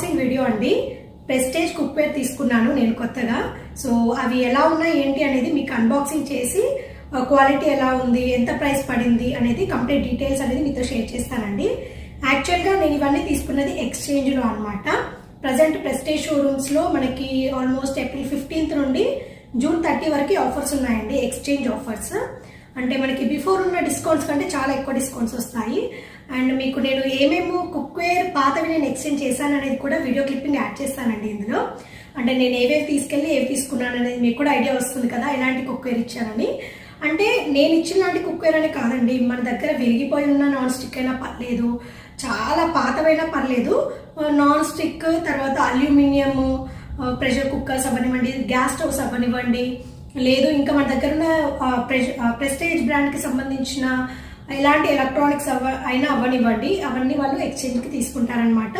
Unboxing video అండి. Prestige cookware తీసుకున్నాను నేను కొత్తగా. సో అవి ఎలా ఉన్నాయి ఏంటి అనేది మీకు అన్బాక్సింగ్ చేసి క్వాలిటీ ఎలా ఉంది ఎంత ప్రైస్ పడింది అనేది కంప్లీట్ డీటెయిల్స్ అనేది మీతో షేర్ చేస్తానండి. యాక్చువల్గా నేను ఇవన్నీ తీసుకున్నది ఎక్స్చేంజ్లో అనమాట ప్రజెంట్ ప్రెస్టేజ్ షోరూమ్స్లో మనకి ఆల్మోస్ట్ ఏప్రిల్ ఫిఫ్టీన్త్ నుండి జూన్ థర్టీ వరకు ఆఫర్స్ ఉన్నాయండి ఎక్స్చేంజ్ ఆఫర్స్ అంటే మనకి బిఫోర్ ఉన్న డిస్కౌంట్స్ కంటే చాలా ఎక్కువ డిస్కౌంట్స్ వస్తాయి. అండ్ మీకు నేను ఏమేమో కుక్వేర్ పాతవి నేను ఎక్స్చేంజ్ చేశాను అనేది కూడా వీడియో క్లిప్పింగ్ యాడ్ చేస్తానండి ఇందులో. అంటే నేను ఏవేవి తీసుకెళ్ళి ఏవి తీసుకున్నాను అనేది మీకు కూడా ఐడియా వస్తుంది కదా ఎలాంటి కుక్వేర్ ఇచ్చానని. అంటే నేను ఇచ్చిన లాంటి కుక్వేర్ అనే కాదండి మన దగ్గర విరిగిపోయి ఉన్న నాన్ స్టిక్ అయినా పర్లేదు చాలా పాతవైనా పర్లేదు. నాన్ స్టిక్ తర్వాత అల్యూమినియము ప్రెషర్ కుక్కర్స్ అవ్వనివ్వండి గ్యాస్ స్టవ్స్ అవ్వనివ్వండి. లేదు ఇంకా మన దగ్గర ఉన్న ప్రెస్టేజ్ బ్రాండ్కి సంబంధించిన ఎలాంటి ఎలక్ట్రానిక్స్ అవ్వ అయినా అవ్వనివ్వండి. అవన్నీ వాళ్ళు ఎక్స్చేంజ్కి తీసుకుంటారనమాట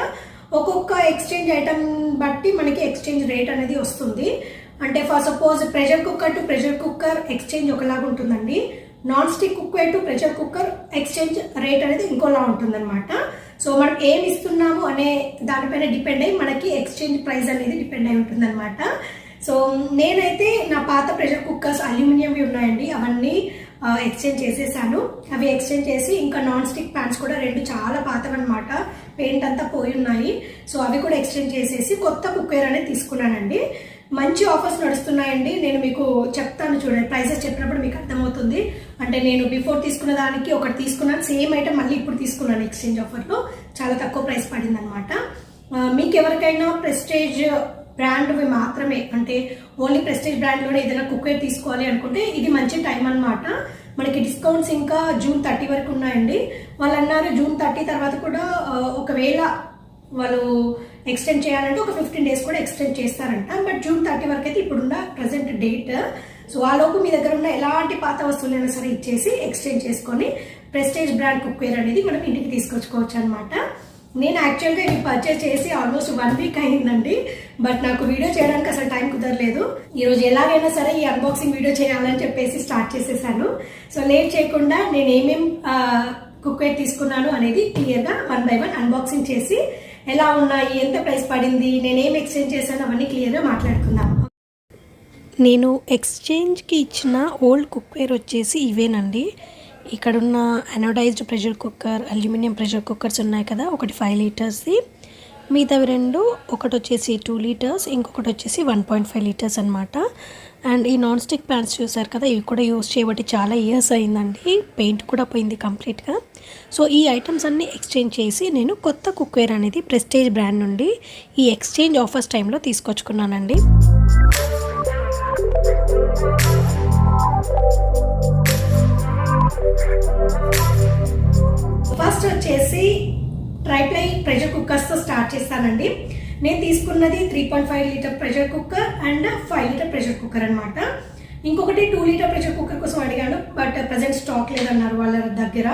ఒక్కొక్క ఎక్స్చేంజ్ ఐటమ్ బట్టి మనకి ఎక్స్చేంజ్ రేట్ అనేది వస్తుంది. అంటే for suppose pressure cooker to pressure cooker exchange ఒకలాగా ఉంటుందండి. Non stick cooker to pressure cooker exchange rate అనేది ఇంకోలా ఉంటుందన్నమాట. సో మనం ఏమి ఇస్తున్నాము అనే దానిపైన డిపెండ్ అయ్యి మనకి ఎక్స్చేంజ్ ప్రైస్ అనేది డిపెండ్ అయి ఉంటుందన్నమాట. సో నేనైతే నా పాత ప్రెషర్ కుక్కర్స్ అల్యూమినియంవి ఉన్నాయండి. అవన్నీ ఎక్స్చేంజ్ చేసేసాను. అవి ఎక్స్చేంజ్ చేసి ఇంకా నాన్ స్టిక్ ప్యాన్స్ కూడా రెండు చాలా పాతవన్నమాట. పెయింట్ అంతా పోయి ఉన్నాయి. సో అవి కూడా ఎక్స్చేంజ్ చేసేసి కొత్త కుక్వేర్ అనేది తీసుకున్నానండి. మంచి ఆఫర్స్ నడుస్తున్నాయండి. నేను మీకు చెప్తాను చూడండి. ప్రైసెస్ చెప్పినప్పుడు మీకు అర్థమవుతుంది. అంటే నేను బిఫోర్ తీసుకున్న దానికి ఒకటి తీసుకున్నాను. సేమ్ ఐటమ్ మళ్ళీ ఇప్పుడు తీసుకున్నాను ఎక్స్చేంజ్ ఆఫర్లో చాలా తక్కువ ప్రైస్ పడింది అనమాట మీకు ఎవరికైనా ప్రెస్టేజ్ బ్రాండ్వి మాత్రమే. అంటే ఓన్లీ ప్రెస్టేజ్ బ్రాండ్లోనే ఏదైనా కుక్వేర్ తీసుకోవాలి అనుకుంటే ఇది మంచి టైం అన్నమాట. మనకి డిస్కౌంట్స్ ఇంకా జూన్ థర్టీ వరకు ఉన్నాయండి. వాళ్ళు అన్నారు జూన్ థర్టీ తర్వాత కూడా ఒకవేళ వాళ్ళు ఎక్స్టెండ్ చేయాలంటే ఒక ఫిఫ్టీన్ డేస్ కూడా ఎక్స్టెండ్ చేస్తారంట. బట్ జూన్ థర్టీ వరకు అయితే ఇప్పుడున్న ప్రజెంట్ డేట్. సో ఆ లోపు మీ దగ్గర ఉన్న ఎలాంటి పాత వస్తువులైనా సరే ఇచ్చేసి ఎక్స్చేంజ్ చేసుకొని ప్రెస్టేజ్ బ్రాండ్ కుక్వేర్ అనేది మనం ఇంటికి తీసుకొచ్చుకోవచ్చు అనమాట నేను యాక్చువల్గా ఇవి పర్చేస్ చేసి ఆల్మోస్ట్ వన్ వీక్ అయిందండి. బట్ నాకు వీడియో చేయడానికి అసలు టైం కుదరలేదు. ఈరోజు ఎలాగైనా సరే ఈ అన్బాక్సింగ్ వీడియో చేయాలని చెప్పేసి స్టార్ట్ చేసేసాను. సో లేట్ చేయకుండా నేను ఏమేం కుక్వేర్ తీసుకున్నాను అనేది క్లియర్గా వన్ బై వన్ అన్బాక్సింగ్ చేసి ఎలా ఉన్నాయి ఎంత ప్రైస్ పడింది నేను ఏం ఎక్స్చేంజ్ చేశాను అవన్నీ క్లియర్గా మాట్లాడుకుందాం. నేను ఎక్స్చేంజ్కి ఇచ్చిన ఓల్డ్ కుక్వేర్ వచ్చేసి ఇవేనండి. ఇక్కడున్న anodised pressure cooker aluminium pressure cookers ఉన్నాయి కదా ఒకటి ఫైవ్ లీటర్స్ది మిగతావి రెండు ఒకటి వచ్చేసి టూ లీటర్స్ ఇంకొకటి వచ్చేసి వన్ పాయింట్ ఫైవ్ లీటర్స్ అనమాట అండ్ ఈ నాన్ స్టిక్ ప్యాన్స్ చూసారు కదా ఇవి కూడా యూస్ చేయబట్టి చాలా ఇయర్స్ అయిందండి. పెయింట్ కూడా పోయింది కంప్లీట్గా సో ఈ ఐటమ్స్ అన్నీ ఎక్స్చేంజ్ చేసి నేను కొత్త కుక్వేర్ అనేది ప్రెస్టేజ్ బ్రాండ్ నుండి ఈ ఎక్స్చేంజ్ ఆఫర్స్ టైంలో తీసుకొచ్చుకున్నానండి. నేను తీసుకున్నది three point five litre pressure cooker and five litre pressure cooker అనమాట ఇంకొకటి టూ లీటర్ ప్రెషర్ కుక్కర్ కోసం అడిగాను బట్ ప్రజెంట్ స్టాక్ లేదన్నారు వాళ్ళ దగ్గర.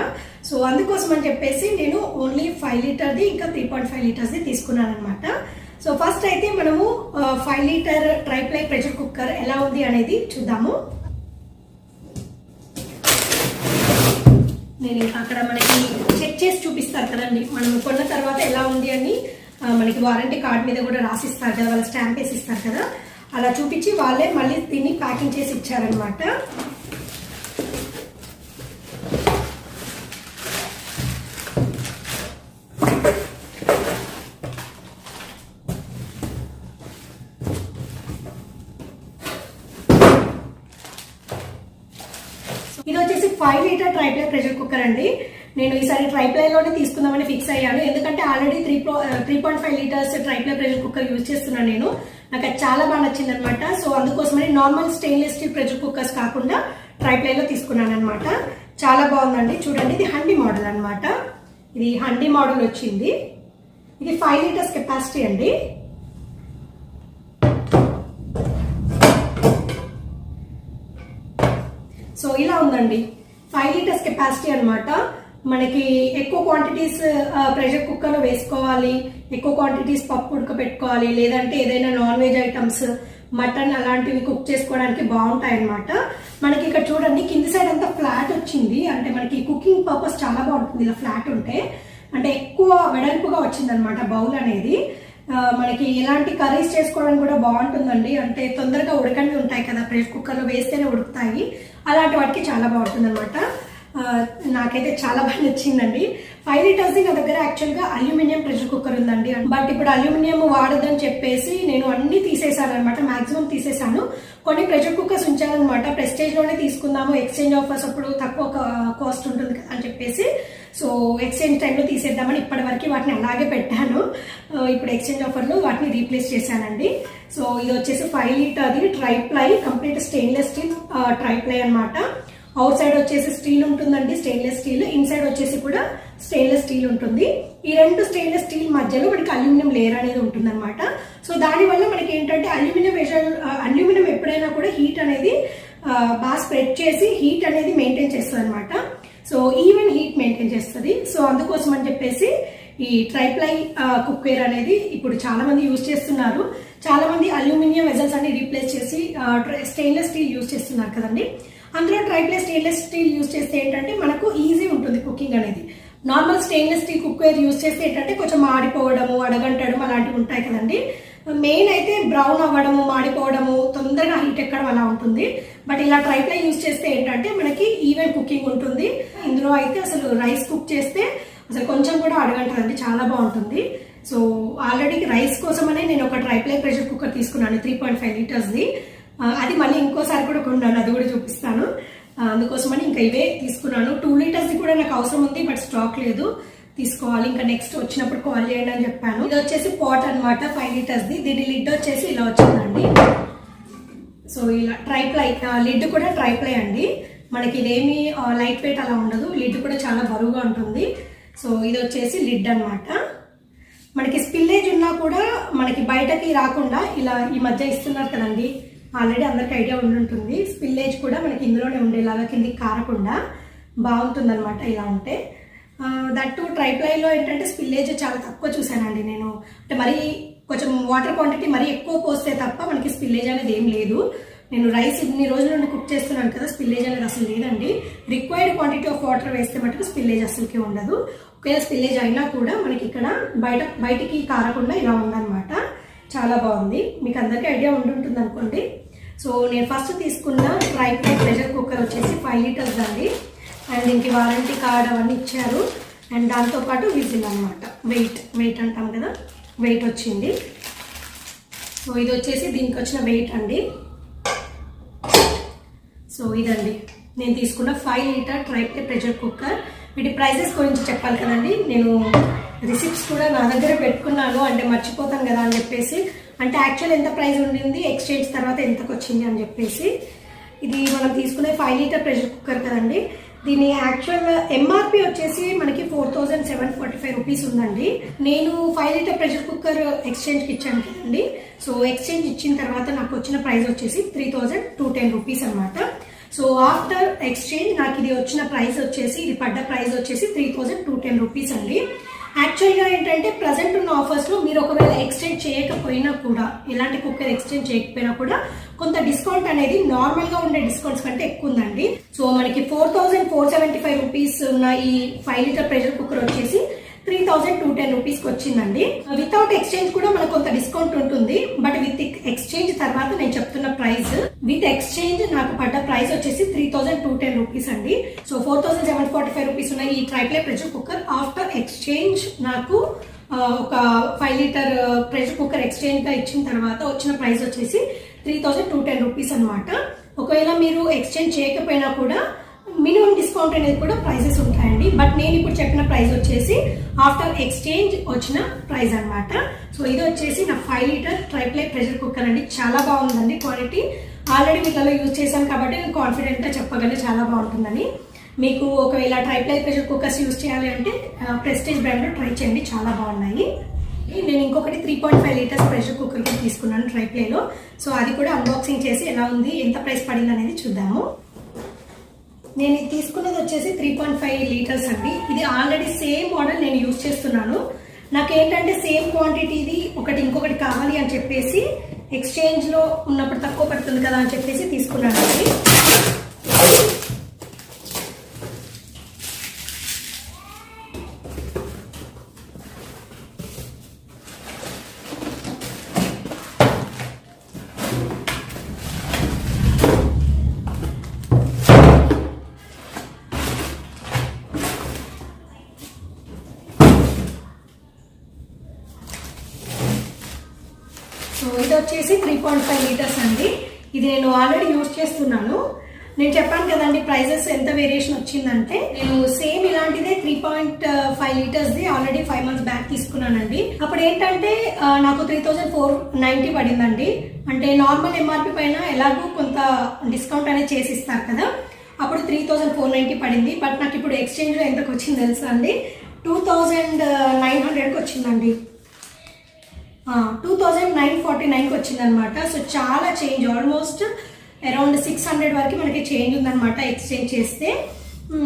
సో అందుకోసం అని చెప్పేసి నేను ఓన్లీ ఫైవ్ లీటర్ది ఇంకా త్రీ పాయింట్ ఫైవ్ లీటర్స్ది తీసుకున్నాను అనమాట సో ఫస్ట్ అయితే మనము five litre tri ply pressure cooker ఎలా ఉంది అనేది చూద్దాము. నేను అక్కడ మనకి చెక్ చేసి చూపిస్తారు కదండి మనం కొన్న తర్వాత ఎలా ఉంది అని. మనకి వారంటీ కార్డ్ మీద కూడా రాసిస్తారు కదా వాళ్ళ స్టాంప్ వేసి ఇస్తారు కదా. అలా చూపించి వాళ్ళే మళ్ళీ దీన్ని ప్యాకింగ్ చేసి ఇచ్చారనమాట ఇది వచ్చేసి five litre tri ply pressure cooker అండి. నేను ఈసారి ట్రైప్లైలోనే తీసుకుందామని ఫిక్స్ అయ్యాను. ఎందుకంటే already three three point five litres tri ply pressure cooker use చేస్తున్నాను నేను. నాకు అది చాలా బాగా నచ్చింది అనమాట సో అందుకోసమని normal stainless steel pressure cookers కాకుండా ట్రైప్లైలో తీసుకున్నాను అనమాట చాలా బాగుందండి. చూడండి ఇది హండి మోడల్ అనమాట ఇది హండి మోడల్ వచ్చింది. ఇది ఫైవ్ లీటర్స్ కెపాసిటీ అండి. సో ఇలా ఉందండి. ఫైవ్ లీటర్స్ కెపాసిటీ అనమాట మనకి ఎక్కువ క్వాంటిటీస్ ప్రెషర్ కుక్కర్లో వేసుకోవాలి ఎక్కువ క్వాంటిటీస్ పప్పు ఉడకబెట్టుకోవాలి లేదంటే ఏదైనా నాన్ వెజ్ ఐటమ్స్ మటన్ అలాంటివి కుక్ చేసుకోవడానికి బాగుంటాయి అన్నమాట మనకి ఇక్కడ చూడండి కింది సైడ్ అంతా ఫ్లాట్ వచ్చింది. అంటే మనకి కుకింగ్ పర్పస్ చాలా బాగుంటుంది. ఇలా ఫ్లాట్ ఉంటే అంటే ఎక్కువ వెడల్పుగా వచ్చింది అనమాట బౌల్ అనేది. మనకి ఎలాంటి కర్రీస్ చేసుకోవడానికి కూడా బాగుంటుందండి. అంటే తొందరగా ఉడకండి ఉంటాయి కదా ప్రెషర్ కుక్కర్లో వేస్తేనే ఉడుకుతాయి. అలాంటి వాటికి చాలా బాగుంటుంది అనమాట నాకైతే చాలా బాగా నచ్చిందండి. ఫైవ్ లీటర్స్ నా దగ్గర యాక్చువల్గా అల్యూమినియం ప్రెషర్ కుక్కర్ ఉందండి. బట్ ఇప్పుడు అల్యూమినియం వాడదని చెప్పేసి నేను అన్ని తీసేసాను అనమాట మాక్సిమం తీసేసాను. కొన్ని ప్రెషర్ కుక్కర్స్ ఉంచానమాట ప్రెస్టేజ్లోనే తీసుకుందాము. ఎక్స్చేంజ్ ఆఫర్స్ అప్పుడు తక్కువ కాస్ట్ ఉంటుంది కదా అని చెప్పేసి. సో ఎక్స్చేంజ్ టైంలో తీసేద్దామని ఇప్పటి వరకు వాటిని అలాగే పెట్టాను. ఇప్పుడు ఎక్స్చేంజ్ ఆఫర్లో వాటిని రీప్లేస్ చేశానండి. సో ఇది వచ్చేసి five లీటర్ది tri ply complete stainless steel tri ply అనమాట అవుట్ సైడ్ వచ్చేసి స్టీల్ ఉంటుందండి స్టెయిన్లెస్ స్టీల్ ఇన్సైడ్ వచ్చేసి కూడా స్టెయిన్లెస్ స్టీల్ ఉంటుంది. ఈ రెండు స్టెయిన్లెస్ స్టీల్ మధ్యలో మనకి అల్యూమినియం లేయర్ అనేది ఉంటుంది అనమాట సో దానివల్ల మనకి ఏంటంటే అల్యూమినియం వెజల్ అల్యూమినియం ఎప్పుడైనా కూడా హీట్ అనేది బాగా స్ప్రెడ్ చేసి హీట్ అనేది మెయింటైన్ చేస్తుంది అనమాట సో ఈవెన్ హీట్ మెయింటైన్ చేస్తుంది. సో అందుకోసం అని చెప్పేసి ఈ ట్రైప్లై కుక్వేర్ అనేది ఇప్పుడు చాలా మంది యూజ్ చేస్తున్నారు. చాలా మంది అల్యూమినియం వెజల్స్ అన్ని రీప్లేస్ చేసి స్టెయిన్లెస్ స్టీల్ యూజ్ చేస్తున్నారు కదండి. అందులో ట్రైప్లై స్టెయిన్లెస్ స్టీల్ యూజ్ చేస్తే ఏంటంటే మనకు ఈజీ ఉంటుంది కుకింగ్ అనేది. Normal stainless steel cookware use చేస్తే ఏంటంటే కొంచెం మాడిపోవడము అడగంటడం అలాంటివి ఉంటాయి కదండి. మెయిన్ అయితే బ్రౌన్ అవ్వడము మాడిపోవడము తొందరగా హీట్ ఎక్కడం అలా ఉంటుంది. బట్ ఇలా ట్రైప్లై యూజ్ చేస్తే ఏంటంటే మనకి ఈవెన్ కుకింగ్ ఉంటుంది. ఇందులో అయితే అసలు రైస్ కుక్ చేస్తే అసలు కొంచెం కూడా అడగంటదండి చాలా బాగుంటుంది. సో ఆల్రెడీ రైస్ కోసమనే నేను ఒక ట్రైప్లై ప్రెషర్ కుక్కర్ తీసుకున్నాను త్రీ పాయింట్ ఫైవ్ లీటర్స్ది. అది మళ్ళీ ఇంకోసారి కూడా కొన్నాను అది కూడా చూపిస్తాను. అందుకోసమని ఇంకా ఇవే తీసుకున్నాను. టూ లీటర్స్ది కూడా నాకు అవసరం ఉంది బట్ స్టాక్ లేదు. తీసుకోవాలి. ఇంకా నెక్స్ట్ వచ్చినప్పుడు కాల్ చేయండి అని చెప్పాను. ఇది వచ్చేసి పాట్ అన్నమాట ఫైవ్ లీటర్స్ది దీని లిడ్ వచ్చేసి ఇలా వచ్చిందండి. సో ఇలా ట్రైప్లై లిడ్ కూడా ట్రైప్లై అండి. మనకి ఇదేమి లైట్ వెయిట్ అలా ఉండదు. లిడ్ కూడా చాలా బరువుగా ఉంటుంది. సో ఇది వచ్చేసి లిడ్ అన్నమాట. మనకి స్పిల్లేజ్ ఉన్నా కూడా మనకి బయటకి రాకుండా ఇలా ఈ మధ్య ఇస్తున్నారు కదండి. ఆల్రెడీ అందరికి ఐడియా ఉండుంటుంది. స్పిల్లేజ్ కూడా మనకి ఇందులోనే ఉండేలాగా కిందికి కారకుండా బాగుంటుంది అనమాట ఇలా ఉంటే. దట్టు ట్రైప్లైలో ఏంటంటే స్పిల్లేజ్ చాలా తక్కువ చూశానండి నేను. అంటే మరీ కొంచెం వాటర్ క్వాంటిటీ మరీ ఎక్కువ పోస్తే తప్ప మనకి స్పిల్లేజ్ అనేది ఏం లేదు. నేను రైస్ ఇన్ని రోజుల నుండి కుక్ చేస్తున్నాను కదా స్పిల్లేజ్ అనేది అసలు లేదండి. రిక్వైర్డ్ క్వాంటిటీ ఆఫ్ వాటర్ వేస్తే మటుకు స్పిల్లేజ్ అసలుకే ఉండదు. ఒకవేళ స్పిల్లేజ్ అయినా కూడా మనకి ఇక్కడ బయట బయటికి కారకుండా ఇలా ఉందన్నమాట. చాలా బాగుంది. మీకు అందరికీ ఐడియా ఉండుంటుంది అనుకోండి సో నేను ఫస్ట్ తీసుకున్న ఫ్రై ప్రెషర్ కుక్కర్ వచ్చేసి ఫైవ్ లీటర్స్ అండి. అండ్ దీనికి వారంటీ కార్డ్ అవన్నీ ఇచ్చారు. అండ్ దాంతోపాటు విజిల్ అనమాట వెయిట్ వెయిట్ అంటాం కదా? వెయిట్ వచ్చింది. సో ఇది వచ్చేసి దీనికి వచ్చిన వెయిట్ అండి. సో ఇదండి. నేను తీసుకున్న five litre tri ply pressure cooker. వీటి ప్రైజెస్ గురించి చెప్పాలి కదండి. నేను రిసిప్ట్స్ కూడా నా దగ్గర పెట్టుకున్నాను. అంటే మర్చిపోతాను కదా అని చెప్పేసి. అంటే యాక్చువల్ ఎంత ప్రైస్ ఉండింది ఎక్స్చేంజ్ తర్వాత ఎంతకు వచ్చింది అని చెప్పేసి. ఇది మనం తీసుకునే ఫైవ్ లీటర్ ప్రెషర్ కుక్కర్ కదండి. దీని యాక్చువల్ ఎంఆర్పి వచ్చేసి మనకి four thousand seven forty five rupees ఉందండి. నేను ఫైవ్ లీటర్ ప్రెషర్ కుక్కర్ ఎక్స్చేంజ్కి ఇచ్చాను కదండి. సో ఎక్స్చేంజ్ ఇచ్చిన తర్వాత నాకు వచ్చిన ప్రైస్ వచ్చేసి three thousand two ten rupees అనమాట సో ఆఫ్టర్ ఎక్స్చేంజ్ నాకు ఇది వచ్చిన ప్రైస్ వచ్చేసి ఇది పడ్డ ప్రైస్ వచ్చేసి three thousand two ten rupees అండి. యాక్చువల్గా ఏంటంటే ప్రజెంట్ ఉన్న ఆఫర్స్లో మీరు ఒకవేళ ఎక్స్చేంజ్ చేయకపోయినా కూడా ఎలాంటి కుక్కర్ ఎక్స్చేంజ్ చేయకపోయినా కూడా కొంత డిస్కౌంట్ అనేది నార్మల్గా ఉండే డిస్కౌంట్స్ కంటే ఎక్కువ ఉందండి. సో మనకి four thousand four seventy five rupees ఉన్న ఈ ఫైవ్ లీటర్ ప్రెషర్ కుక్కర్ వచ్చేసి త్రీ థౌజండ్ టూ టెన్ రూపీస్కి వచ్చిందండి వితౌట్ ఎక్స్చేంజ్ కూడా మనకు కొంత డిస్కౌంట్ ఉంటుంది. బట్ విత్ ఎక్స్చేంజ్ తర్వాత నేను చెప్తున్న ప్రైస్ విత్ ఎక్స్చేంజ్ నాకు పడ్డ ప్రైస్ వచ్చేసి three thousand two ten rupees అండి so four thousand seven forty five rupees ఉన్నాయి ఈ tri ply pressure cooker. After exchange నాకు ఒక ఫైవ్ లీటర్ ప్రెషర్ కుక్కర్ ఎక్స్చేంజ్గా ఇచ్చిన తర్వాత వచ్చిన ప్రైస్ వచ్చేసి three thousand two ten rupees అనమాట ఒకవేళ మీరు ఎక్స్చేంజ్ చేయకపోయినా కూడా మినిమం డిస్కౌంట్ అనేది కూడా ప్రైసెస్ ఉంటాయండి. బట్ నేను ఇప్పుడు చెప్పిన ప్రైస్ వచ్చేసి ఆఫ్టర్ ఎక్స్చేంజ్ వచ్చిన ప్రైస్ అన్నమాట. సో ఇది వచ్చేసి నా five litre tri ply pressure cooker అండి. చాలా బాగుందండి క్వాలిటీ ఆల్రెడీ వీటిలో యూజ్ చేశాను కాబట్టి నేను కాన్ఫిడెంట్గా చెప్పగలను. చాలా బాగుంటుందని. మీకు ఒకవేళ ట్రైప్లై ప్రెషర్ కుక్కర్స్ యూజ్ చేయాలి అంటే ప్రెస్టేజ్ బ్రాండ్లో ట్రై చేయండి. చాలా బాగున్నాయి. నేను ఇంకొకటి three point five litres pressure cooker కూడా తీసుకున్నాను ట్రై ప్లేలో సో అది కూడా అన్బాక్సింగ్ చేసి ఎలా ఉంది ఎంత ప్రైస్ పడింది అనేది చూద్దాము. నేను ఇది తీసుకున్నది వచ్చేసి త్రీ పాయింట్ ఫైవ్ లీటర్స్ అండి. ఇది ఆల్రెడీ సేమ్ మోడల్ నేను యూజ్ చేస్తున్నాను. నాకేంటంటే సేమ్ క్వాంటిటీది ఒకటి ఇంకొకటి కావాలి అని చెప్పేసి ఎక్స్చేంజ్లో ఉన్నప్పుడు తక్కువ పడుతుంది కదా అని చెప్పేసి తీసుకున్నాను అండి సో ఇది వచ్చేసి త్రీ పాయింట్ ఫైవ్ లీటర్స్ అండి. ఇది నేను ఆల్రెడీ యూజ్ చేస్తున్నాను. నేను చెప్పాను కదండి ప్రైజెస్ ఎంత వేరియేషన్ వచ్చిందంటే నేను సేమ్ ఇలాంటిదే త్రీ పాయింట్ ఫైవ్ లీటర్స్ది ఆల్రెడీ ఫైవ్ మంత్స్ బ్యాక్ తీసుకున్నానండి. అప్పుడు ఏంటంటే నాకు త్రీ థౌజండ్ ఫోర్ నైంటీ పడిందండి. అంటే నార్మల్ ఎంఆర్పి పైన ఎలాగో కొంత డిస్కౌంట్ అనేది చేసి ఇస్తారు కదా. అప్పుడు త్రీ థౌజండ్ ఫోర్ నైంటీ పడింది. బట్ నాకు ఇప్పుడు ఎక్స్చేంజ్లో ఎంతకు వచ్చింది తెలుసా అండి? టూ థౌజండ్ నైన్ హండ్రెడ్కి వచ్చిందండి. టూ థౌజండ్ నైన్ ఫార్టీ నైన్కి వచ్చిందనమాట. సో చాలా change almost around six hundred వరకు మనకి చేంజ్ ఉందన్నమాట ఎక్స్చేంజ్ చేస్తే.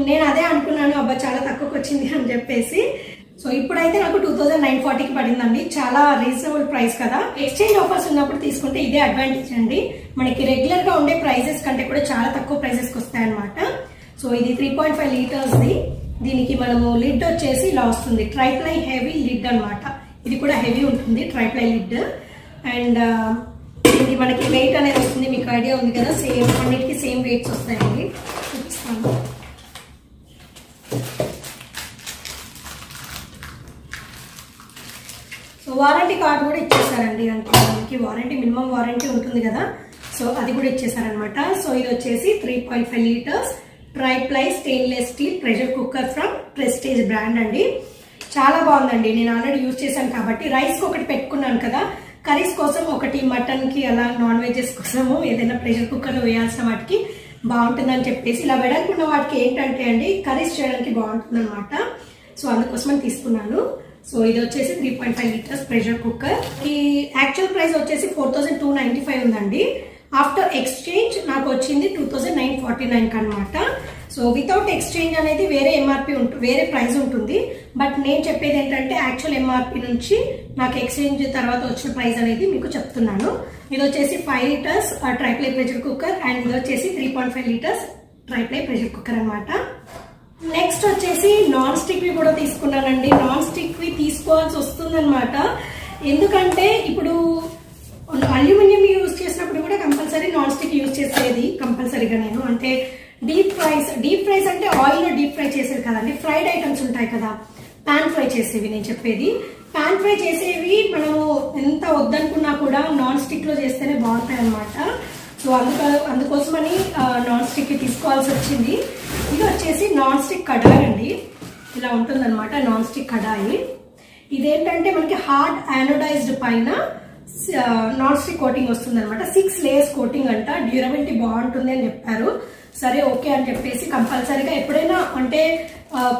నేను అదే అనుకున్నాను అబ్బా చాలా తక్కువకి వచ్చింది అని చెప్పేసి. సో ఇప్పుడైతే నాకు టూ థౌజండ్ నైన్ ఫార్టీకి పడిందండి. చాలా రీజనబుల్ ప్రైస్ కదా. ఎక్స్చేంజ్ ఆఫర్స్ ఉన్నప్పుడు తీసుకుంటే ఇదే అడ్వాంటేజ్ అండి. మనకి రెగ్యులర్గా ఉండే ప్రైజెస్ కంటే కూడా చాలా తక్కువ ప్రైజెస్కి వస్తాయన్నమాట. సో ఇది త్రీ పాయింట్ ఫైవ్ లీటర్స్ది దీనికి మనము లిడ్ వచ్చేసి ఇలా వస్తుంది. ట్రైప్లై హెవీ లిడ్ అనమాట ఇది కూడా హెవీ ఉంటుంది ట్రైప్లై లిడ్ అండ్ ఇది మనకి వెయిట్ అనేది వస్తుంది మీకు ఐడియా ఉంది కదా సేమ్ అన్నిటికీ సేమ్ వెయిట్స్ వస్తాయండి. చూపిస్తాను. సో వారంటీ కార్డు కూడా ఇచ్చేసారండి అంటే మనకి వారంటీ మినిమం వారంటీ ఉంటుంది కదా. సో అది కూడా ఇచ్చేసారనమాట సో ఇది వచ్చేసి three point five litres tri ply stainless steel pressure cooker from Prestige brand అండి. చాలా బాగుందండి. నేను ఆల్రెడీ యూజ్ చేశాను కాబట్టి రైస్కి ఒకటి పెట్టుకున్నాను కదా. కర్రీస్ కోసం ఒకటి మటన్కి అలా నాన్ వెజెస్ కోసము ఏదైనా ప్రెషర్ కుక్కర్లో వేయాల్సిన వాటికి బాగుంటుందని చెప్పేసి ఇలా వెడల్పున్న వాటికి ఏంటంటే అండి కర్రీస్ చేయడానికి బాగుంటుంది అనమాట సో అందుకోసమని తీసుకున్నాను. సో ఇది వచ్చేసి three point five litres pressure cooker ఈ యాక్చువల్ ప్రైస్ వచ్చేసి four thousand two ninety five ఉందండి. ఆఫ్టర్ ఎక్స్చేంజ్ నాకు వచ్చింది టూ థౌజండ్ నైన్ ఫార్టీ నైన్కి అనమాట సో వితౌట్ ఎక్స్చేంజ్ అనేది వేరే ఎంఆర్పి ఉంటుంది వేరే ప్రైస్ ఉంటుంది. బట్ నేను చెప్పేది ఏంటంటే యాక్చువల్ ఎంఆర్పి నుంచి నాకు ఎక్స్చేంజ్ తర్వాత వచ్చిన ప్రైస్ అనేది మీకు చెప్తున్నాను. ఇది వచ్చేసి five litres tri ply pressure cooker and ఇది వచ్చేసి three point five litres tri ply pressure cooker అనమాట నెక్స్ట్ వచ్చేసి నాన్ స్టిక్వి కూడా తీసుకున్నానండి. నాన్ స్టిక్వి తీసుకోవాల్సి వస్తుందన్నమాట. ఎందుకంటే ఇప్పుడు అల్యూమినియం యూజ్ చేసినప్పుడు కూడా కంపల్సరీ నాన్ స్టిక్ యూజ్ చేసేది కంపల్సరీగా నేను. అంటే డీప్ ఫ్రైస్ డీప్ ఫ్రైస్ అంటే ఆయిల్లో డీప్ ఫ్రై చేసేది కదండి ఫ్రైడ్ ఐటమ్స్ ఉంటాయి కదా పాన్ ఫ్రై చేసేవి నేను చెప్పేది. పాన్ ఫ్రై చేసేవి మనము ఎంత వద్దనుకున్నా కూడా నాన్ స్టిక్లో చేస్తేనే బాగుంటాయి అనమాట సో అందుకు అందుకోసమని నాన్ స్టిక్ తీసుకోవాల్సి వచ్చింది. ఇది వచ్చేసి నాన్ స్టిక్ కడాయి అండి. ఇలా ఉంటుందన్నమాట నాన్ స్టిక్ కడాయి. ఇదేంటంటే మనకి హార్డ్ యానోడైజ్డ్ పైన నాన్ స్టిక్ కోటింగ్ వస్తుంది అనమాట సిక్స్ లేయర్స్ కోటింగ్ అంట. డ్యూరబిలిటీ బాగుంటుంది అని చెప్పారు. సరే ఓకే అని చెప్పేసి కంపల్సరీగా ఎప్పుడైనా అంటే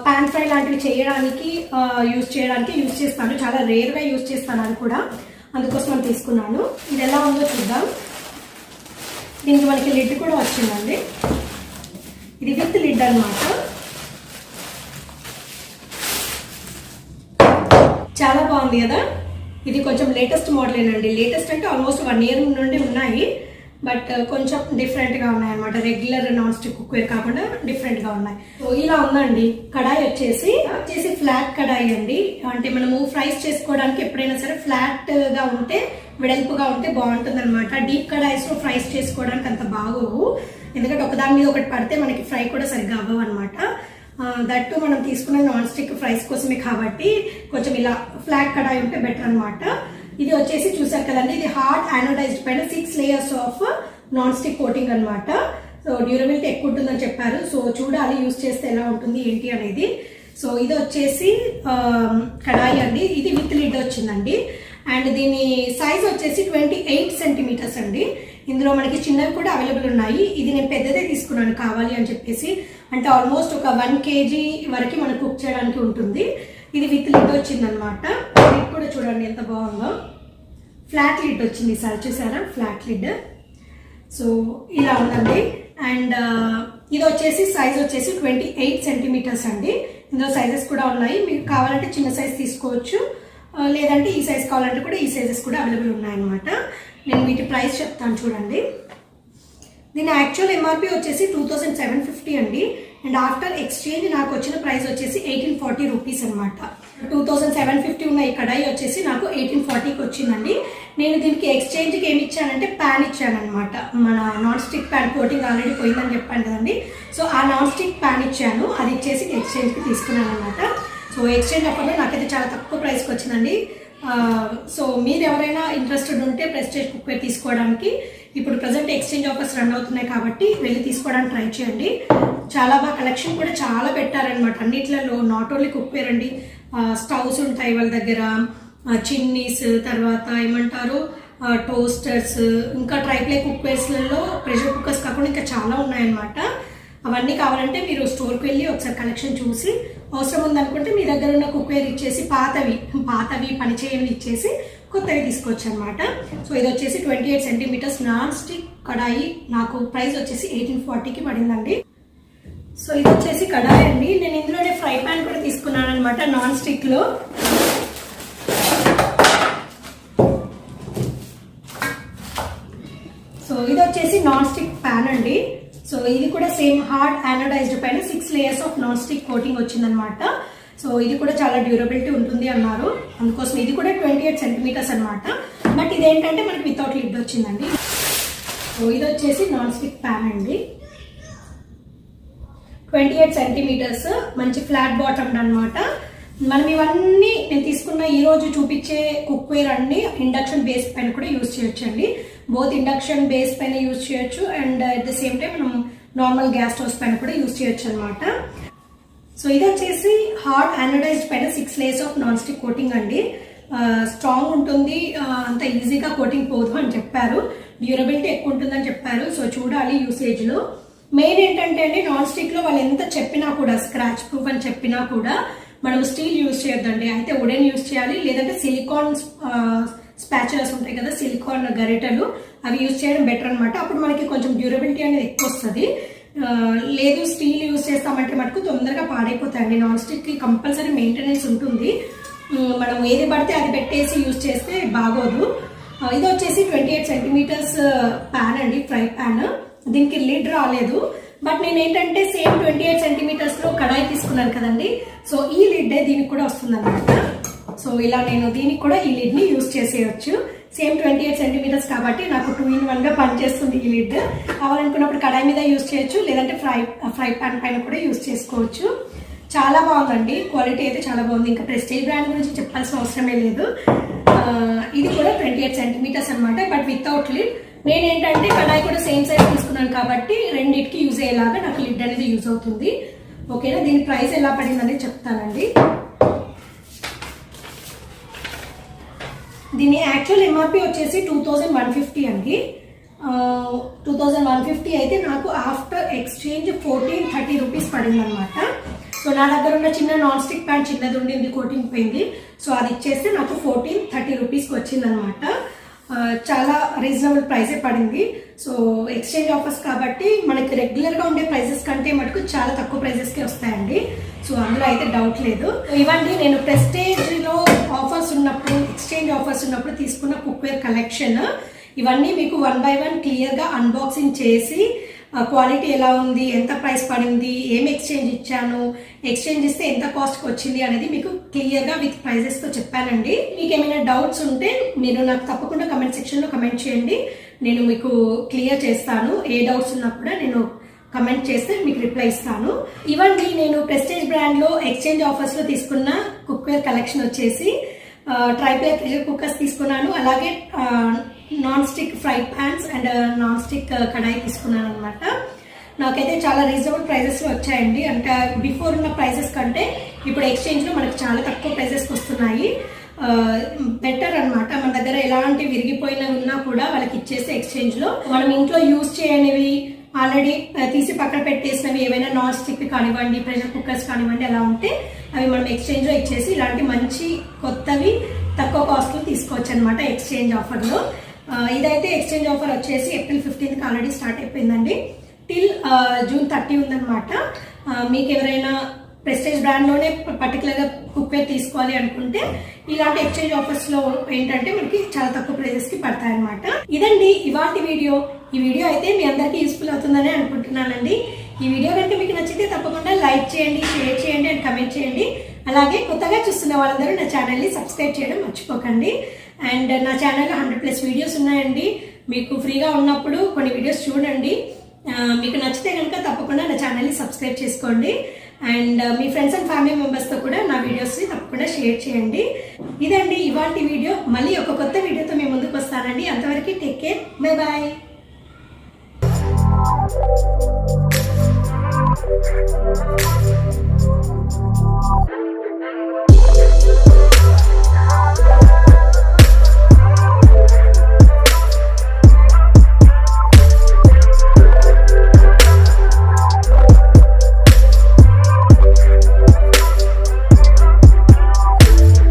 పాన్ ఫ్రై లాంటివి చేయడానికి యూజ్ చేయడానికి యూజ్ చేస్తాను. చాలా రేర్గా యూజ్ చేస్తాను అని కూడా అందుకోసం తీసుకున్నాను. ఇది ఎలా ఉందో చూద్దాం. దీనికి మనకి లిడ్ కూడా వచ్చిందండి. ఇది విత్ లిడ్ అనమాట చాలా బాగుంది కదా? ఇది కొంచెం లేటెస్ట్ మోడలేనండి లేటెస్ట్ అంటే ఆల్మోస్ట్ వన్ ఇయర్ నుండి ఉన్నాయి. బట్ uh, కొంచెం డిఫరెంట్గా ఉన్నాయి అనమాట రెగ్యులర్ నాన్ స్టిక్ కుక్వేర్ కాకుండా డిఫరెంట్గా ఉన్నాయి. సో ఇలా ఉందండి. కడాయి వచ్చేసి వచ్చేసి ఫ్లాట్ కడాయి అండి. అంటే మనము ఫ్రైస్ చేసుకోవడానికి ఎప్పుడైనా సరే ఫ్లాట్గా ఉంటే వెడల్పుగా ఉంటే బాగుంటుంది అనమాట డీప్ కడాయిస్లో ఫ్రైస్ చేసుకోవడానికి అంత బాగోవు. ఎందుకంటే ఒకదాని మీద ఒకటి పడితే మనకి ఫ్రై కూడా సరిగ్గా అవ్వవు అనమాట దట్టు మనం తీసుకున్న నాన్ స్టిక్ ఫ్రైస్ కోసమే కాబట్టి కొంచెం ఇలా ఫ్లాట్ కడాయి ఉంటే బెటర్ అనమాట ఇది వచ్చేసి చూసారు కదండి ఇది హార్డ్ యానోడైజ్డ్ పైన six layers of non stick coating అన్నమాట. సో డ్యూరబిలిటీ ఎక్కువ ఉంటుందని చెప్పారు. సో చూడాలి యూస్ చేస్తే ఎలా ఉంటుంది ఏంటి అనేది. సో ఇది వచ్చేసి కడాయి అండి. ఇది విత్ లిడ్ వచ్చిందండి. అండ్ దీని సైజ్ వచ్చేసి ట్వంటీ ఎయిట్ సెంటీమీటర్స్ అండి. ఇందులో మనకి చిన్నవి కూడా అవైలబుల్ ఉన్నాయి. ఇది నేను పెద్దదే తీసుకున్నాను కావాలి అని చెప్పేసి. అంటే ఆల్మోస్ట్ ఒక వన్ కేజీ వరకు మనం కుక్ చేయడానికి ఉంటుంది. ఇది విత్ లిడ్ వచ్చిందనమాట లిడ్ కూడా చూడండి ఎంత బాగుందో. ఫ్లాట్ లిడ్ వచ్చింది. సార్ చూసారా? ఫ్లాట్ లిడ్ సో ఇలా ఉందండి. అండ్ uh, ఇది వచ్చేసి సైజ్ వచ్చేసి ట్వంటీ ఎయిట్ సెంటీమీటర్స్ అండి. ఇందులో సైజెస్ కూడా ఉన్నాయి. మీకు కావాలంటే చిన్న సైజ్ తీసుకోవచ్చు. Uh, లేదంటే ఈ సైజ్ కావాలంటే కూడా ఈ సైజెస్ కూడా అవైలబుల్ ఉన్నాయన్నమాట. నేను వీటి ప్రైస్ చెప్తాను చూడండి. దీని యాక్చువల్ ఎంఆర్పి వచ్చేసి టూ థౌసండ్ సెవెన్ ఫిఫ్టీ అండి. అండ్ ఆఫ్టర్ ఎక్స్చేంజ్ నాకు వచ్చిన ప్రైస్ వచ్చేసి ఎయిటీన్ ఫార్టీ రూపీస్ అనమాట టూ థౌసండ్ సెవెన్ ఫిఫ్టీ ఉన్న ఈ కడాయి వచ్చేసి నాకు ఎయిటీన్ ఫార్టీకి వచ్చిందండి. నేను దీనికి ఎక్స్చేంజ్కి ఏమి ఇచ్చానంటే ప్యాన్ ఇచ్చానమాట మన non stick pan coating already పోయిందని చెప్పాను కదండి. సో ఆ నాన్ స్టిక్ ప్యాన్ ఇచ్చాను. అది ఇచ్చేసి ఎక్స్చేంజ్కి తీసుకున్నాను అనమాట సో ఎక్స్చేంజ్ అప్పుడు నాకైతే చాలా తక్కువ ప్రైస్కి వచ్చిందండి. సో మీరు ఎవరైనా ఇంట్రెస్టెడ్ ఉంటే ప్రెస్టేజ్ కుక్వేర్ తీసుకోవడానికి ఇప్పుడు ప్రజెంట్ ఎక్స్చేంజ్ ఆఫర్స్ రన్ అవుతున్నాయి కాబట్టి వెళ్ళి తీసుకోవడానికి ట్రై చేయండి. చాలా బాగా కలెక్షన్ కూడా చాలా పెట్టారనమాట అన్నిట్లలో నాట్ ఓన్లీ కుక్వేర్ అండి స్టవ్స్ ఉంటాయి వాళ్ళ దగ్గర చిన్నీస్ తర్వాత ఏమంటారు టోస్టర్స్ ఇంకా ట్రైప్లే కుక్వేర్స్లలో ప్రెషర్ కుక్కర్స్ కాకుండా ఇంకా చాలా ఉన్నాయన్నమాట. అవన్నీ కావాలంటే మీరు స్టోర్కి వెళ్ళి ఒకసారి కలెక్షన్ చూసి అవసరం ఉందనుకుంటే మీ దగ్గర ఉన్న కుక్వేర్ ఇచ్చేసి పాతవి పాతవి పనిచేయని ఇచ్చేసి కొత్తవి తీసుకోవచ్చు అనమాట సో ఇది వచ్చేసి twenty eight centimetres non stick kadai. నాకు ప్రైస్ వచ్చేసి ఎయిటీన్ ఫార్టీకి పడిందండి. సో ఇది వచ్చేసి కడాయి అండి. నేను ఇందులోనే ఫ్రై పాన్ కూడా తీసుకున్నాను అనమాట నాన్ స్టిక్లో సో ఇది వచ్చేసి నాన్ స్టిక్ ప్యాన్ అండి. సో ఇది కూడా సేమ్ హార్డ్ యానోడైజ్డ్ పైన six layers of non stick coating వచ్చిందనమాట సో ఇది కూడా చాలా డ్యూరబిలిటీ ఉంటుంది అన్నారు. అందుకోసం ఇది కూడా ట్వంటీ ఎయిట్ సెంటీమీటర్స్ అనమాట బట్ ఇదేంటంటే మనకి వితౌట్ లిడ్ వచ్చిందండి. సో ఇది వచ్చేసి నాన్ స్టిక్ ప్యాన్ అండి. ట్వంటీ ఎయిట్ సెంటీమీటర్స్ మంచి ఫ్లాట్ బాటమ్ అన్నమాట. మనం ఇవన్నీ నేను తీసుకున్న ఈరోజు చూపించే కుక్వేర్ అన్ని ఇండక్షన్ బేస్ పైన కూడా యూజ్ చేయొచ్చండి. బోత్ ఇండక్షన్ బేస్ పైన యూజ్ చేయొచ్చు and at the same time మనం నార్మల్ గ్యాస్ స్టవ్స్ పైన కూడా యూజ్ చేయొచ్చు అనమాట సో ఇది వచ్చేసి హార్డ్ యానడైజ్డ్ పైన six layers of non stick coating అండి స్ట్రాంగ్ ఉంటుంది అంత ఈజీగా కోటింగ్ పోదు అని చెప్పారు. డ్యూరబిలిటీ ఎక్కువ ఉంటుందని చెప్పారు. సో చూడాలి యూసేజ్లో మెయిన్ ఏంటంటే అండి నాన్ స్టిక్లో వాళ్ళు ఎంత చెప్పినా కూడా స్క్రాచ్ ప్రూఫ్ అని చెప్పినా కూడా మనం స్టీల్ యూజ్ చేయొద్దండి. అయితే వుడెన్ యూజ్ చేయాలి లేదంటే సిలికాన్ స్పాచులస్ ఉంటాయి కదా సిలికాన్ గరిటలు అవి యూజ్ చేయడం బెటర్ అనమాట అప్పుడు మనకి కొంచెం డ్యూరబిలిటీ అనేది ఎక్కువ వస్తుంది. లేదు స్టీల్ యూజ్ చేస్తామంటే మటుకు తొందరగా పాడైపోతాయండి. నాన్ స్టిక్కి కంపల్సరీ మెయింటెనెన్స్ ఉంటుంది. మనం ఏది పడితే అది పెట్టేసి యూజ్ చేస్తే బాగోదు. ఇది వచ్చేసి ట్వంటీ ఎయిట్ సెంటీమీటర్స్ ప్యాన్ అండి ఫ్రై ప్యాన్ దీనికి లిడ్ రాలేదు. బట్ నేను ఏంటంటే సేమ్ ట్వంటీ ఎయిట్ సెంటీమీటర్స్లో కడాయి తీసుకున్నాను కదండి. సో ఈ లిడ్డే దీనికి కూడా వస్తుంది సో ఇలా నేను దీనికి కూడా ఈ లిడ్ని యూజ్ చేసేయచ్చు. సేమ్ ట్వంటీ ఎయిట్ సెంటీమీటర్స్ కాబట్టి నాకు టూ ఇన్ వన్గా పనిచేస్తుంది ఈ లిడ్. కావాలనుకున్నప్పుడు కడాయి మీద యూజ్ చేయొచ్చు లేదంటే ఫ్రై ఫ్రై పాన్ పైన కూడా యూజ్ చేసుకోవచ్చు. చాలా బాగుందండి. క్వాలిటీ అయితే చాలా బాగుంది. ఇంకా ప్రెస్టేజ్ బ్రాండ్ గురించి చెప్పాల్సిన అవసరమే లేదు. ఇది కూడా ట్వంటీ ఎయిట్ సెంటీమీటర్స్ అనమాట బట్ వితౌట్ లిడ్. నేను ఏంటంటే కడాయి కూడా సేమ్ సైజ్ తీసుకున్నాను కాబట్టి రెండింటికి యూజ్ అయ్యేలాగా నాకు లిడ్ అనేది యూజ్ అవుతుంది. ఓకేనా? దీని ప్రైస్ ఎలా పడిందని చెప్తానండి. దీని యాక్చువల్ ఎంఆర్పి వచ్చేసి టూ థౌజండ్ వన్ ఫిఫ్టీ అండి. టూ థౌజండ్ వన్ ఫిఫ్టీ అయితే నాకు after exchange fourteen thirty rupees పడింది అనమాట సో నా దగ్గర ఉన్న చిన్న నాన్ స్టిక్ ప్యాన్ చిన్నది ఉండింది కోటింగ్ పోయింది. సో అది ఇచ్చేస్తే నాకు ఫోర్టీన్ థర్టీ రూపీస్కి వచ్చింది అనమాట చాలా రీజనబుల్ ప్రైసే పడింది. సో ఎక్స్చేంజ్ ఆఫర్స్ కాబట్టి మనకి రెగ్యులర్గా ఉండే ప్రైసెస్ కంటే మటుకు చాలా తక్కువ ప్రైజెస్కే వస్తాయండి. సో అందులో అయితే డౌట్ లేదు. ఇవన్నీ నేను ప్రెస్టేజ్లో ఆఫర్స్ ఉన్నప్పుడు ఎక్స్చేంజ్ ఆఫర్స్ ఉన్నప్పుడు తీసుకున్న కుక్వేర్ కలెక్షన్ ఇవన్నీ మీకు వన్ బై వన్ క్లియర్గా అన్బాక్సింగ్ చేసి క్వాలిటీ ఎలా ఉంది ఎంత ప్రైస్ పడింది ఏం ఎక్స్చేంజ్ ఇచ్చాను ఎక్స్చేంజ్ ఇస్తే ఎంత కాస్ట్కి వచ్చింది అనేది మీకు క్లియర్గా విత్ ప్రైజెస్తో చెప్పానండి. మీకు ఏమైనా డౌట్స్ ఉంటే మీరు నాకు తప్పకుండా కమెంట్ సెక్షన్లో కమెంట్ చేయండి. నేను మీకు క్లియర్ చేస్తాను. ఏ డౌట్స్ ఉన్నా కూడా నేను కమెంట్ చేస్తే మీకు రిప్లై ఇస్తాను. ఇవన్నీ నేను ప్రెస్టేజ్ బ్రాండ్లో ఎక్స్చేంజ్ ఆఫర్స్లో తీసుకున్న కుక్వేర్ కలెక్షన్ వచ్చేసి ట్రైప్లే ప్రెషర్ కుక్కర్స్ తీసుకున్నాను. అలాగే non stick fry pans and non stick kadai తీసుకున్నాను అనమాట నాకైతే చాలా రీజనబుల్ ప్రైజెస్ వచ్చాయండి. అంటే బిఫోర్ ఉన్న ప్రైజెస్ కంటే ఇప్పుడు ఎక్స్చేంజ్లో మనకు చాలా తక్కువ ప్రైజెస్కి వస్తున్నాయి. బెటర్ అన్నమాట. మన దగ్గర ఎలాంటి విరిగిపోయినవి ఉన్నా కూడా వాళ్ళకి ఇచ్చేస్తే ఎక్స్చేంజ్లో మనం ఇంట్లో యూజ్ చేయనివి ఆల్రెడీ తీసి పక్కన పెట్టేసినవి ఏవైనా నాన్ స్టిక్ కానివ్వండి ప్రెషర్ కుక్కర్స్ కానివ్వండి అలా ఉంటే అవి మనం ఎక్స్చేంజ్లో ఇచ్చేసి ఇలాంటి మంచి కొత్తవి తక్కువ కాస్ట్లో తీసుకోవచ్చు అనమాట ఎక్స్చేంజ్ ఆఫర్లో ఇదైతే ఎక్స్చేంజ్ ఆఫర్ వచ్చేసి ఏప్రిల్ ఫిఫ్టీన్త్కి ఆల్రెడీ స్టార్ట్ అయిపోయిందండి. టిల్ జూన్ థర్టీ ఉందనమాట మీకు ఎవరైనా ప్రెస్టేజ్ బ్రాండ్లోనే పర్టికులర్గా కుక్వేర్ తీసుకోవాలి అనుకుంటే ఇలాంటి ఎక్స్చేంజ్ ఆఫర్స్లో ఏంటంటే మనకి చాలా తక్కువ ప్రైజెస్కి పడతాయి అనమాట ఇదండి ఇవాటి వీడియో ఈ వీడియో అయితే మీ అందరికీ యూస్ఫుల్ అవుతుందని అనుకుంటున్నానండి. ఈ వీడియో కనుక మీకు నచ్చితే తప్పకుండా లైక్ చేయండి షేర్ చేయండి అండ్ కమెంట్ చేయండి. అలాగే కొత్తగా చూస్తున్న వాళ్ళందరూ నా ఛానల్ని సబ్స్క్రైబ్ చేయడం మర్చిపోకండి. అండ్ నా ఛానల్లో హండ్రెడ్ ప్లస్ వీడియోస్ ఉన్నాయండి. మీకు ఫ్రీగా ఉన్నప్పుడు కొన్ని వీడియోస్ చూడండి. మీకు నచ్చితే కనుక తప్పకుండా నా ఛానల్ని సబ్స్క్రైబ్ చేసుకోండి. అండ్ మీ ఫ్రెండ్స్ అండ్ ఫ్యామిలీ మెంబర్స్తో కూడా నా వీడియోస్ని తప్పకుండా షేర్ చేయండి. ఇదండి ఇవాంటి వీడియో. మళ్ళీ ఒక కొత్త వీడియోతో మేము ముందుకు వస్తానండి. అంతవరకు take care bye bye Thank you.